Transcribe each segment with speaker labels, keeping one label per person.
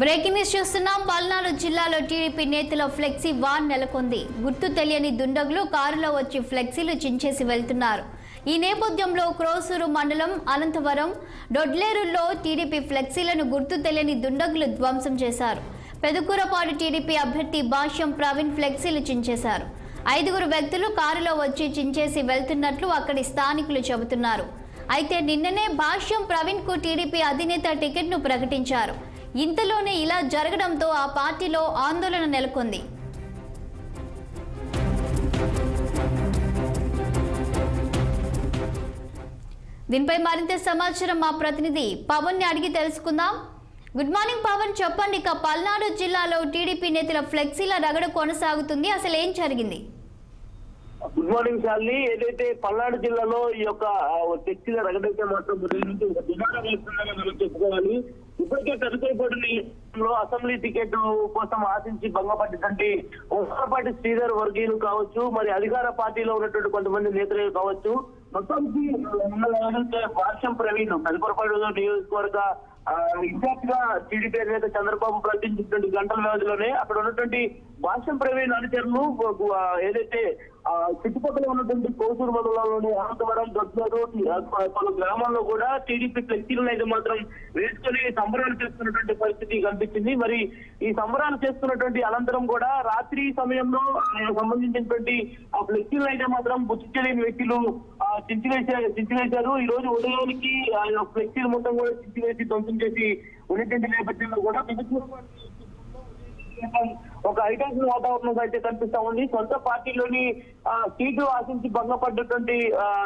Speaker 1: Breaking news చూస్తున్నాం. పల్నాడు జిల్లాలో TDP నేతల ఫ్లెక్సీ వాన్ నెలకొంది. గుర్తు తెలియని దుండగులు కారులో వచ్చి ఫ్లెక్సీలు చించేసి వెళ్తున్నారు. ఈ నేపథ్యంలో క్రోసూరు మండలం అనంతవరం డొడ్లేరులో టీడీపీ ఫ్లెక్సీలను గుర్తు తెలియని దుండగులు ధ్వంసం చేశారు. పెదకూరపాడు టీడీపీ అభ్యర్థి భాష్యం ప్రవీణ్ ఫ్లెక్సీలు చించేశారు. ఐదుగురు వ్యక్తులు కారులో వచ్చి చించేసి వెళ్తున్నట్లు అక్కడి స్థానికులు చెబుతున్నారు. అయితే నిన్ననే భాష్యం ప్రవీణ్కు టీడీపీ అధినేత టికెట్ను ప్రకటించారు. ఇంతలోనే ఇలా జరగడంతో ఆ పార్టీలో ఆందోళన నెలకొంది. దీనిపై మరింత సమాచారం మా ప్రతినిధి పవన్ని అడిగి తెలుసుకుందాం. Good morning Pavan. చెప్పండి ఇక పల్నాడు జిల్లాలో టీడీపీ నేతల ఫ్లెక్సీల రగడ కొనసాగుతుంది. అసలు ఏం జరిగింది?
Speaker 2: గుడ్ మార్నింగ్ శాలిని ఏదైతే పల్నాడు జిల్లాలో ఈ యొక్క శక్తిగా రగడైతే మాత్రం నుంచి ఒక దుమారం వేస్తుందని మనం చెప్పుకోవాలి. ఇప్పటికే తదుపరిపడిలో అసెంబ్లీ టికెట్ కోసం ఆశించి భంగపడ్డటువంటి ఉత్తరపాటి శ్రీధర్ వర్గీయులు కావచ్చు మరి అధికార పార్టీలో ఉన్నటువంటి కొంతమంది నేతలు కావచ్చు మొత్తానికి ఏదైతే ప్రవీణ్. పెదపరపాడు నియోజకవర్గ ఎగ్జాక్ట్గా టీడీపీ అధినేత చంద్రబాబు ప్రకటించినటువంటి గంటల వ్యవధిలోనే అక్కడ ఉన్నటువంటి భాష్యం ప్రవీణ్ అనుచరులు ఏదైతే ఆ, చుట్టుపక్కల ఉన్నటువంటి కోసూరు మండలంలోని అనంతవరం దొడ్లూరు పలు గ్రామాల్లో కూడా టీడీపీ ఫ్లెక్సీలను అయితే మాత్రం వేసుకొని సంబరాలు చేస్తున్నటువంటి పరిస్థితి కనిపించింది. మరి ఈ సంబరాలు చేస్తున్నటువంటి అనంతరం కూడా రాత్రి సమయంలో సంబంధించినటువంటి ఆ ఫ్లెక్సీలను అయితే మాత్రం బుద్ధి తెలియని వ్యక్తులు ఆ, చించివేశారు చించివేశారు. ఈ రోజు ఉదయానికి ఆ ఫ్లెక్సీలు మొత్తం కూడా చించివేసి ధ్వంసం చేసి ఉన్నటువంటి నేపథ్యంలో కూడా ప్రభుత్వం ఒక ఐటెన్స్ వాతావరణం అయితే కనిపిస్తా ఉంది. సొంత పార్టీలోని సీటు ఆశించి భంగపడ్డటువంటి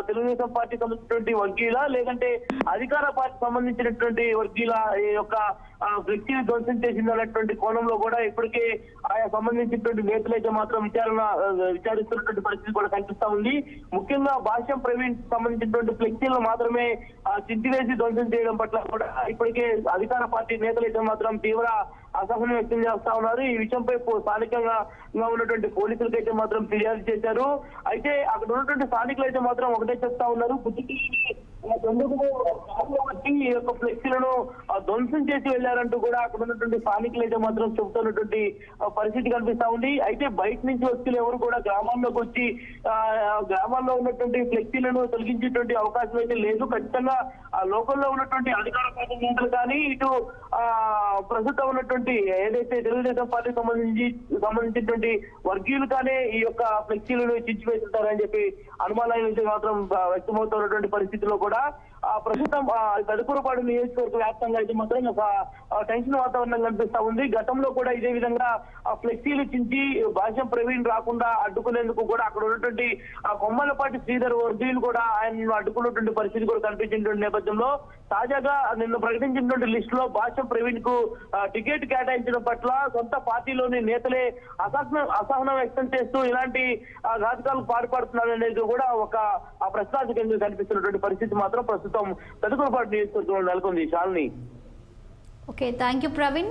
Speaker 2: తెలుగుదేశం పార్టీ సంబంధించినటువంటి వర్గీయుల? లేదంటే అధికార పార్టీ సంబంధించినటువంటి వర్గీయుల? ఈ యొక్క వ్యక్తిని ధ్వంసం చేసింది అన్నటువంటి కోణంలో కూడా ఇప్పటికే ఆయా సంబంధించినటువంటి నేతలైతే మాత్రం విచారణ విచారిస్తున్నటువంటి పరిస్థితి కూడా కనిపిస్తా ఉంది. ముఖ్యంగా భాష్యం ప్రవీణ్ సంబంధించినటువంటి ఫ్లెక్సీలను మాత్రమే చింతివేసి ధ్వంసం చేయడం పట్ల కూడా ఇప్పటికే అధికార పార్టీ నేతలైతే మాత్రం తీవ్ర అసహనం వ్యక్తం చేస్తా ఉన్నారు. ఈ విషయంపై స్థానికంగా ఉన్నటువంటి పోలీసులకు అయితే మాత్రం ఫిర్యాదు చేశారు. అయితే అక్కడ ఉన్నటువంటి స్థానికులు అయితే మాత్రం ఒకటే చెప్తా ఉన్నారు. బుద్ధికి దొంగలు కార్లు వచ్చి ఈ యొక్క ఫ్లెక్సీలను ధ్వంసం చేసి వెళ్ళారంటూ కూడా అక్కడ ఉన్నటువంటి స్థానికులు అయితే మాత్రం చెబుతున్నటువంటి పరిస్థితి కనిపిస్తా ఉంది. అయితే బయట నుంచి వ్యక్తులు ఎవరు కూడా గ్రామాల్లోకి వచ్చి గ్రామాల్లో ఉన్నటువంటి ఫ్లెక్సీలను తొలగించేటువంటి అవకాశం అయితే లేదు. ఖచ్చితంగా ఆ లోకల్లో ఉన్నటువంటి అధికార ప్రతినిధులు కానీ ఇటు ఆ ప్రస్తుతం ఉన్నటువంటి ఏదైతే తెలుగుదేశం పార్టీ సంబంధించి సంబంధించినటువంటి వర్గీయులు కానీ ఈ యొక్క ఫ్లెక్సీలను చించివేస్తుంటారని చెప్పి అనుమానాలు అయితే మాత్రం వ్యక్తమవుతున్నటువంటి పరిస్థితిలో కూడా ఆ ప్రస్తుతం ఆ, నియోజకవర్గ వ్యాప్తంగా అయితే మాత్రం ఒక టెన్షన్ వాతావరణం కనిపిస్తా ఉంది. గతంలో కూడా ఇదే విధంగా ఆ ఫ్లెక్సీలు చించి భాష్యం ప్రవీణ్ రాకుండా అడ్డుకునేందుకు కూడా అక్కడ ఉన్నటువంటి ఆ కొమ్మలపాటి శ్రీధర్ వర్గీయులు కూడా ఆయన అడ్డుకున్నటువంటి పరిస్థితి కూడా కనిపించినటువంటి నేపథ్యంలో తాజాగా నిన్న ప్రకటించినటువంటి లిస్ట్లో భాష్యం ప్రవీణ్కు టికెట్ కేటాయించడం పట్ల సొంత పార్టీలోని నేతలే అసహనం అసహనం వ్యక్తం చేస్తూ ఇలాంటి ఆ, ఘాతకాలకు పాల్పడుతున్నారు అనేది కూడా ఒక ప్రశ్నార్థకంగా కనిపిస్తున్నటువంటి పరిస్థితి మాత్రం ప్రస్తుతం పెదకూరుపాటు నియోజకవర్గంలో నెలకొంది Shalini
Speaker 1: okay thank you Praveen.